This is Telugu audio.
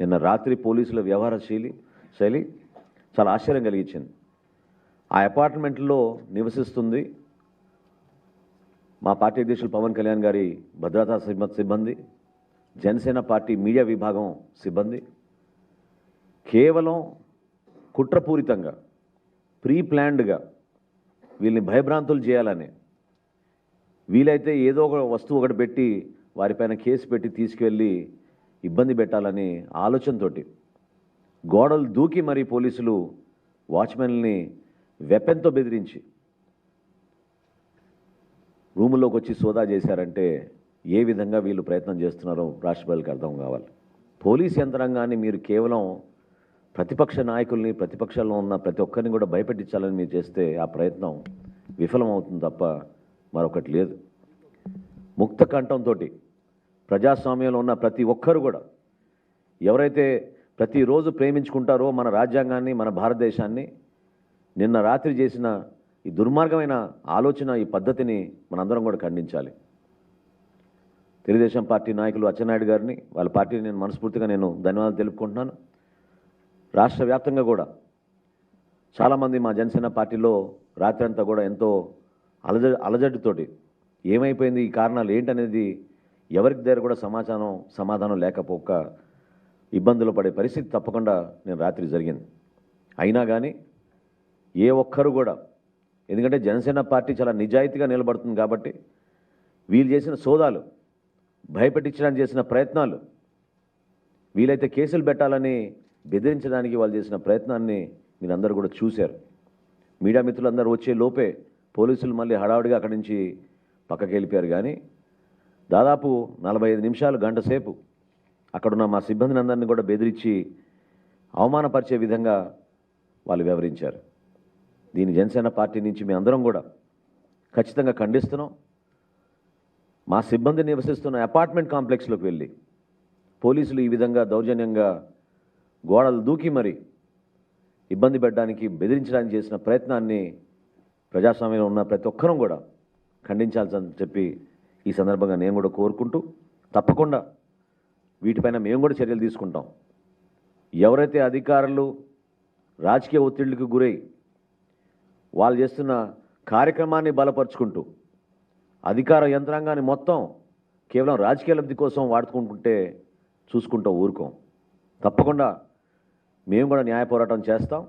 నిన్న రాత్రి పోలీసుల వ్యవహార శైలి శైలి చాలా ఆశ్చర్యం కలిగించింది. ఆ అపార్ట్మెంట్లో నివసిస్తుంది మా పార్టీ అధ్యక్షులు పవన్ కళ్యాణ్ గారి భద్రతా సిబ్బ- సిబ్బంది జనసేన పార్టీ మీడియా విభాగం సిబ్బంది. కేవలం కుట్రపూరితంగా ప్రీ ప్లాన్డ్గా వీళ్ళని భయభ్రాంతులు చేయాలని వీలైతే ఏదో ఒక వస్తువు ఒకటి పెట్టి వారిపైన కేసు పెట్టి తీసుకెళ్ళి ఇబ్బంది పెట్టాలని ఆలోచనతోటి గోడలు దూకి మరీ పోలీసులు వాచ్మెన్ని వెపెన్తో బెదిరించి రూములోకి వచ్చి సోదా చేశారంటే ఏ విధంగా వీళ్ళు ప్రయత్నం చేస్తున్నారో రాష్ట్ర ప్రజలకు అర్థం కావాలి. పోలీస్ యంత్రాంగాన్ని మీరు కేవలం ప్రతిపక్ష నాయకుల్ని ప్రతిపక్షంలో ఉన్న ప్రతి ఒక్కరిని కూడా భయపెట్టించాలని మీరు చేస్తే ఆ ప్రయత్నం విఫలమవుతుంది తప్ప మరొకటి లేదు. ముక్త కంఠంతో ప్రజాస్వామ్యంలో ఉన్న ప్రతి ఒక్కరు కూడా ఎవరైతే ప్రతిరోజు ప్రేమించుకుంటారో మన రాజ్యాంగాన్ని మన భారతదేశాన్ని నిన్న రాత్రి చేసిన ఈ దుర్మార్గమైన ఆలోచన ఈ పద్ధతిని మనందరం కూడా ఖండించాలి. తెలుగుదేశం పార్టీ నాయకులు అచ్చెన్నాయుడు గారిని వాళ్ళ పార్టీని నేను మనస్ఫూర్తిగా నేను ధన్యవాదాలు తెలుపుకుంటున్నాను. రాష్ట్ర వ్యాప్తంగా కూడా చాలామంది మా జనసేన పార్టీలో రాత్రి అంతా కూడా ఎంతో అలజ అలజడితోటి ఏమైపోయింది ఈ కారణాలు ఏంటనేది ఎవరికి దగ్గర కూడా సమాచారం సమాధానం లేకపోక ఇబ్బందులు పడే పరిస్థితి తప్పకుండా నేను రాత్రి జరిగింది. అయినా కానీ ఏ ఒక్కరు కూడా ఎందుకంటే జనసేన పార్టీ చాలా నిజాయితీగా నిలబడుతుంది కాబట్టి వీళ్ళు చేసిన సోదాలు భయపెట్టించడానికి చేసిన ప్రయత్నాలు వీలైతే కేసులు పెట్టాలని బెదిరించడానికి వాళ్ళు చేసిన ప్రయత్నాన్ని మీరందరూ కూడా చూశారు. మీడియా మిత్రులందరూ వచ్చే లోపే పోలీసులు మళ్ళీ హడావుడిగా అక్కడి నుంచి పక్కకి వెళ్ళిపోయారు కానీ దాదాపు నలభై ఐదు నిమిషాలు గంట సేపు అక్కడున్న మా సిబ్బందిని అందరినీ కూడా బెదిరించి అవమానపరిచే విధంగా వాళ్ళు వివరించారు దీని జనసేన పార్టీ నుంచి మీ అందరం కూడా ఖచ్చితంగా ఖండిస్తున్నాం. మా సిబ్బంది నివసిస్తున్న అపార్ట్మెంట్ కాంప్లెక్స్లోకి వెళ్ళి పోలీసులు ఈ విధంగా దౌర్జన్యంగా గోడలు దూకి మరి ఇబ్బంది పెట్టడానికి బెదిరించడానికి చేసిన ప్రయత్నాన్ని ప్రజాస్వామ్యంలో ఉన్న ప్రతి ఒక్కరూ కూడా ఖండించాల్సని చెప్పి ఈ సందర్భంగా నేను కూడా కోరుకుంటూ తప్పకుండా వీటిపైన మేము కూడా చర్యలు తీసుకుంటాం. ఎవరైతే అధికారులు రాజకీయ ఒత్తిళ్ళకు గురై వాళ్ళు చేస్తున్న కార్యక్రమాన్ని బలపరుచుకుంటూ అధికార యంత్రాంగాన్ని మొత్తం కేవలం రాజకీయ లబ్ధి కోసం వాడుకుంటుంటే చూసుకుంటాం ఊరుకోం. తప్పకుండా మేము కూడా న్యాయ పోరాటం చేస్తాం.